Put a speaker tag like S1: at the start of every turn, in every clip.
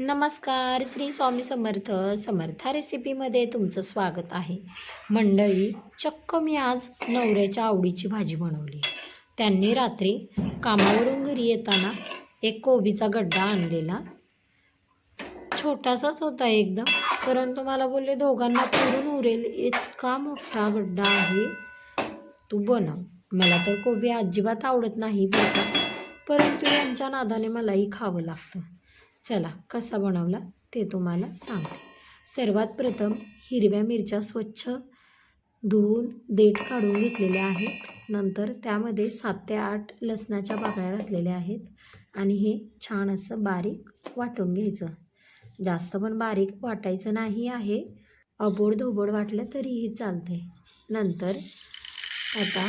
S1: नमस्कार श्री स्वामी समर्थ. समर्था रेसिपीमध्ये तुमचं स्वागत आहे. मंडळी चक्क मी आज नवऱ्याच्या आवडीची भाजी बनवली. त्यांनी रात्री कामावरून घरी येताना एक कोबीचा गड्डा आणलेला. छोटासाच होता एकदम परंतु मला बोलले दोघांना पुरून उरेल. इतका मोठा गड्डा आहे. तू बनव मला तर कोबी अजिबात आवडत नाही बरं परंतु यांच्या नादाने मलाही खावं लागतं. चला कसा बनवला ते तुम्हाला सांगते. सर्वात प्रथम हिरव्या मिरच्या स्वच्छ धुवून देठ काढून घेतलेल्या आहेत. नंतर त्यामध्ये सात ते आठ लसणाच्या बाकळ्या घातलेल्या आहेत आणि हे छान असं बारीक वाटून घ्यायचं. जास्त पण बारीक वाटायचं नाही आहे. अबोड धोबड वाटलं तरीही चालते. नंतर आता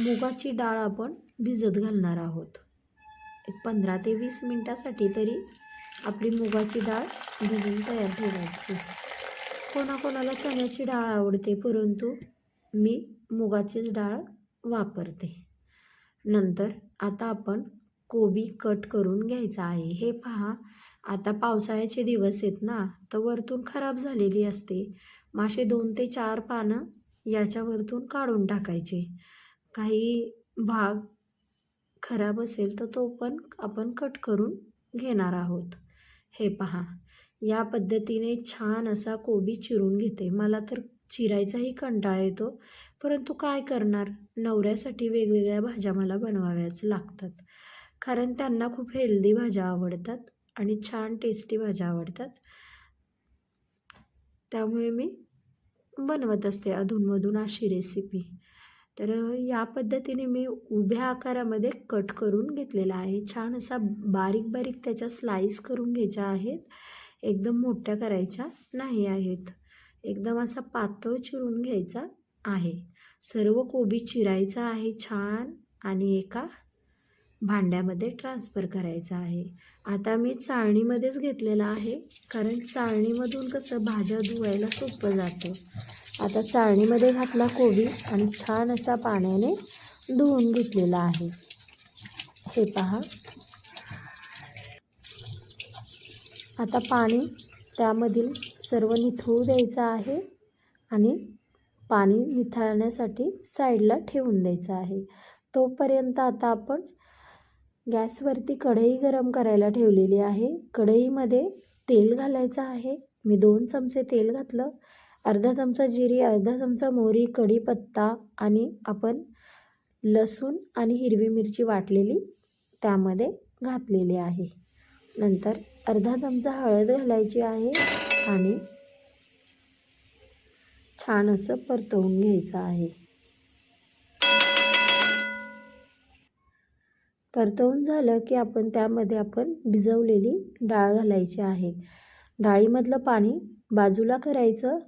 S1: मुगाची डाळ आपण भिजत घालणार आहोत. एक पंधरा ते वीस मिनटासाठी तरी आपली मुगाची डाळ भिजून तयार ठेवायची. कोणाकोणाला चण्याची डाळ आवडते परंतु मी मुगाचीच डाळ वापरते. नंतर आता आपण कोबी कट करून घ्यायचा आहे. हे पहा आता पावसाळ्याचे दिवस आहेत ना तर वरतून खराब झालेली असते. मासे दोन ते चार पानं याच्यावरतून काढून टाकायचे. काही भाग खराब असेल तर तो पण आपण कट करून घेणार आहोत. हे पहा या पद्धतीने छान असा कोबी चिरून घेते. मला तर चिरायचाही कंटाळा येतो परंतु काय करणार? नवऱ्यासाठी वेगवेगळ्या भाज्या मला बनवाव्याच लागतात. कारण त्यांना खूप हेल्दी भाज्या आवडतात आणि छान टेस्टी भाज्या आवडतात. त्यामुळे मी बनवत असते अधूनमधून अशी रेसिपी तर या पद्धतीने मी उभ्या आकारामध्ये कट करून घेतलेला आहे. छान असा बारीक बारीक त्याच्या स्लाईस करून घ्यायच्या आहेत. एकदम मोठ्या करायच्या नाही आहेत. एकदम असा पातळ चिरून घ्यायचा आहे. सर्व कोबी चिरायचा आहे छान आणि एका भांड्यामध्ये ट्रान्सफर करायचा आहे. आता मी चाळणीमध्येच घेतलेला आहे कारण चाळणीमधून कसं भाज्या धुवायला सोपं जातं. आता चाळणीमध्ये घातला कोबी आणि छान असा पाण्याने धुवून घेतलेला आहे. हे पहा. आता पाणी त्यामधील सर्व निथळू द्यायचं आहे आणि पाणी निथळण्यासाठी साईडला ठेवून द्यायचं आहे. तोपर्यंत आता आपण गॅसवरती कढई गरम करायला ठेवलेली आहे. कढईमध्ये तेल घालायचं आहे. मी दोन चमचे तेल घातलं. अर्धा चमचा जिरी अर्धा चमचा मोहरी कढीपत्ता आणि आपण लसूण आणि हिरवी मिरची वाटलेली त्यामध्ये घातलेली आहे. नंतर अर्धा चमचा हळद घालायची आहे आणि छान असं परतवून घ्यायचं आहे. परतवून झालं की आपण त्यामध्ये आपण भिजवलेली डाळ घालायची आहे. डाळीमधलं पाणी बाजूला करायचं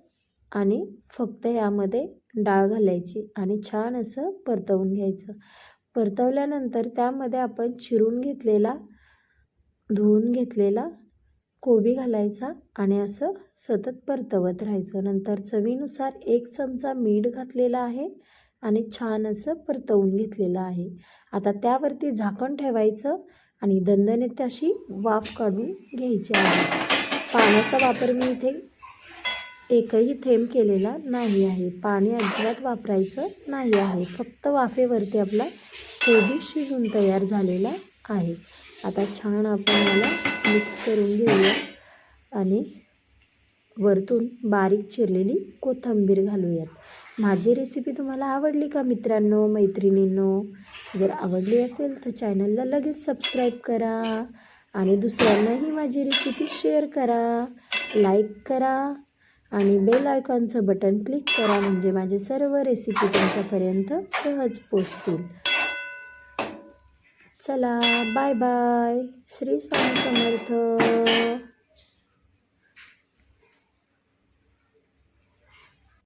S1: आणि फक्त यामध्ये डाळ घालायची आणि छान असं परतवून घ्यायचं. परतवल्यानंतर त्यामध्ये आपण चिरून घेतलेला धुवून घेतलेला कोबी घालायचा आणि असं सतत परतवत राहायचं. नंतर चवीनुसार एक चमचा मीठ घातलेला आहे आणि छान असं परतवून घेतलेलं आहे. आता त्यावरती झाकण ठेवायचं आणि दणदणीत अशी वाफ काढून घ्यायची आहे. पाण्याचा वापर मी इथे एकही थेंब केलेला नाही आहे. पाणी अजिबात वापरायचं नाही आहे. फक्त वाफेवरती आपला कोबी शिजून तयार झालेला आहे. आता छान आपण याला मिक्स करून घेऊया आणि वरतून बारीक चिरलेली कोथिंबीर घालूयात. माझी रेसिपी तुम्हाला आवडली का मित्रांनो मैत्रिणींनो? जर आवडली असेल तर चॅनलला लगेच सबस्क्राईब करा आणि दुसऱ्यांनाही माझी रेसिपी शेअर करा. लाईक करा. आणि बेल आयकॉनचं बटन क्लिक करा म्हणजे माझे सर्व रेसिपी तुमच्यापर्यंत सहज पोचतील. चला बाय बाय श्री स्वामी समर्थ.